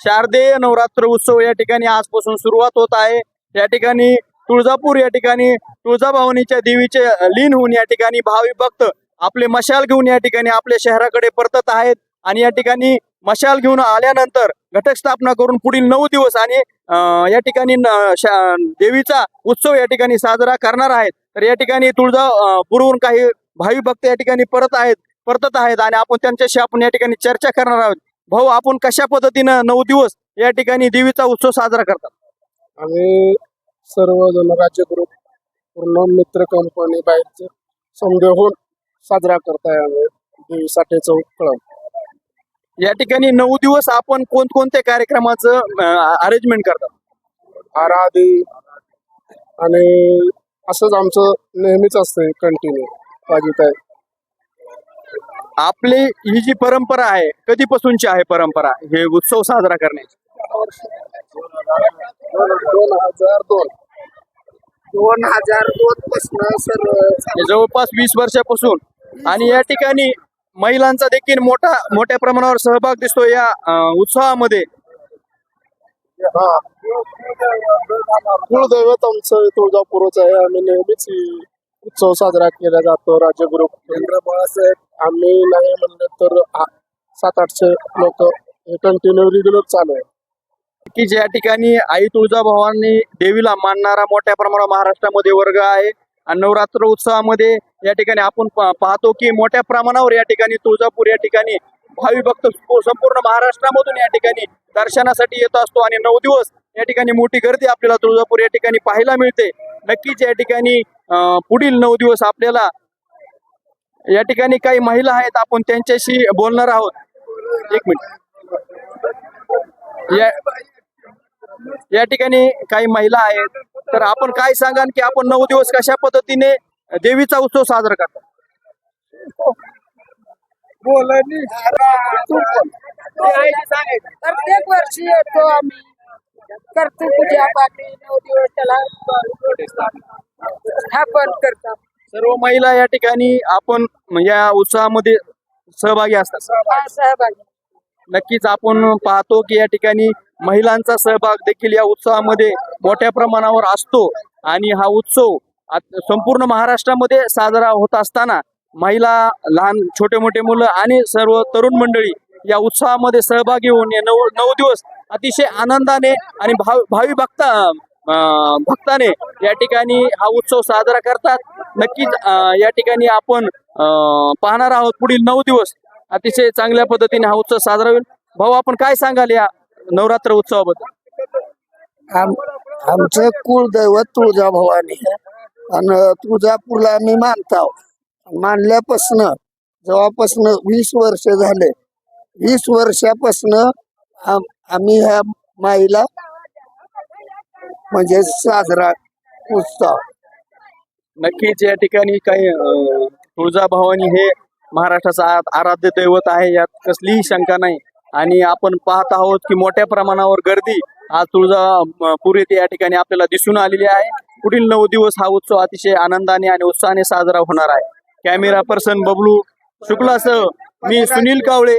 शारदेय नवरात्र उत्सव या ठिकाणी आजपासून सुरुवात होत आहे या ठिकाणी तुळजापूर या ठिकाणी तुळजाभवानीच्या देवीचे लीन होऊन या ठिकाणी भावी भक्त आपले मशाल घेऊन या ठिकाणी आपल्या शहराकडे परतत आहेत आणि या ठिकाणी मशाल घेऊन आल्यानंतर घटस्थापना करून पुढील नऊ दिवस आणि या ठिकाणी देवीचा उत्सव या ठिकाणी साजरा करणार आहेत तर या ठिकाणी तुळजापूरहून काही भावी भक्त या ठिकाणी परत आहेत परतत आहेत आणि आपण त्यांच्याशी आपण या ठिकाणी चर्चा करणार आहोत भाऊ आपण कशा पद्धतीनं नऊ दिवस या ठिकाणी देवीचा उत्सव साजरा करतात? आम्ही सर्वजण राज्य ग्रुप पूर्ण मित्र कंपनी बाहेरचे होऊन साजरा करताय आम्ही. देवीसाठीचा उपक्रम या ठिकाणी नऊ दिवस आपण कोणकोणत्या कार्यक्रमाचं अरेंजमेंट करतात? आराधी आणि असंच आमचं नेहमीच असतंय कंटिन्यू पाहिजे आपली ही जी परंपरा आहे कधीपासूनची आहे परंपरा? हे उत्सव साजरा करण्याची. दोन हजार दोन. दोन हजार दोन पासून सर जवळपास वीस वर्षापासून. आणि या ठिकाणी महिलांचा देखील मोठा मोठ्या प्रमाणावर सहभाग दिसतो या उत्सवामध्ये हा. कुलदैवत आमचं तुळजापूरच आहे. आम्ही नेहमीच उत्सव साजरा केला जातो. राजगुरु केंद्र बाळासाहेब आम्ही नाही म्हणलं तर सात आठशे लोक हे कंटिन्यू रेग्युलर चालू आहे. की ज्या ठिकाणी आई तुळजाभवानी देवीला मानणारा मोठ्या प्रमाणावर महाराष्ट्रामध्ये वर्ग आहे. आणि नवरात्र उत्सवामध्ये या ठिकाणी आपण पाहतो की मोठ्या प्रमाणावर या ठिकाणी तुळजापूर या ठिकाणी भावी भक्त संपूर्ण महाराष्ट्रामधून या ठिकाणी दर्शनासाठी येत असतो. आणि नऊ दिवस या ठिकाणी मोठी गर्दी आपल्याला तुळजापूर या ठिकाणी पाहायला मिळते. नक्कीच या ठिकाणी पुढील नऊ दिवस आपल्याला या ठिकाणी काही महिला आहेत आपण त्यांच्याशी बोलणार आहोत. एक मिनिट. या या ठिकाणी काही महिला आहेत. तर आपण काय सांगाल की आपण नऊ दिवस कशा पद्धतीने देवीचा उत्सव साजरा करतो? प्रत्येक वर्षी येतो आम्ही. करतो पूजा पाठी नऊ दिवस त्याला करतात. सर्व महिला या ठिकाणी आपण या उत्सवामध्ये सहभागी असतात. हा सहभागी. नक्कीच आपण पाहतो की या ठिकाणी महिलांचा सहभाग देखील या उत्सवामध्ये मोठ्या प्रमाणावर असतो. आणि हा उत्सव संपूर्ण महाराष्ट्रामध्ये साजरा होत असताना महिला लहान छोटे मोठे मुलं आणि सर्व तरुण मंडळी या उत्सवामध्ये सहभागी होऊन या नऊ नऊ दिवस अतिशय आनंदाने आणि भाव भावी भक्ता अं, भक्ताने या ठिकाणी हा उत्सव साजरा करतात. नक्कीच या ठिकाणी आपण अं, पाहणार आहोत पुढील नऊ दिवस. अतिशय चांगल्या पद्धतीने हा उत्सव साजरा होईल. भाऊ आपण काय सांगाल या नवरात्र उत्सवाबद्दल? आम आमचं कुलदैवत तुळजाभवानी. भवानी आणि तुळजापूरला आम्ही मानतो मानल्यापासनं जेव्हापासनं वीस वर्ष झाले वीस वर्षापासनं आम्ही ह्या माईला म्हणजे साजरा उत्सव. नक्कीच या ठिकाणी काही तुळजाभवानी हे महाराष्ट्राचं आराध्य दैवत आहे यात कसलीही शंका नाही. आणि आपण पाहत आहोत की मोठ्या प्रमाणावर गर्दी आज तुळजापूर येथे या ठिकाणी आपल्याला दिसून आलेली आहे. पुढील नऊ दिवस हा उत्सव अतिशय आनंदाने आणि उत्साहाने साजरा होणार आहे. कॅमेरा पर्सन बबलू शुक्लासह मी सुनील कावळे.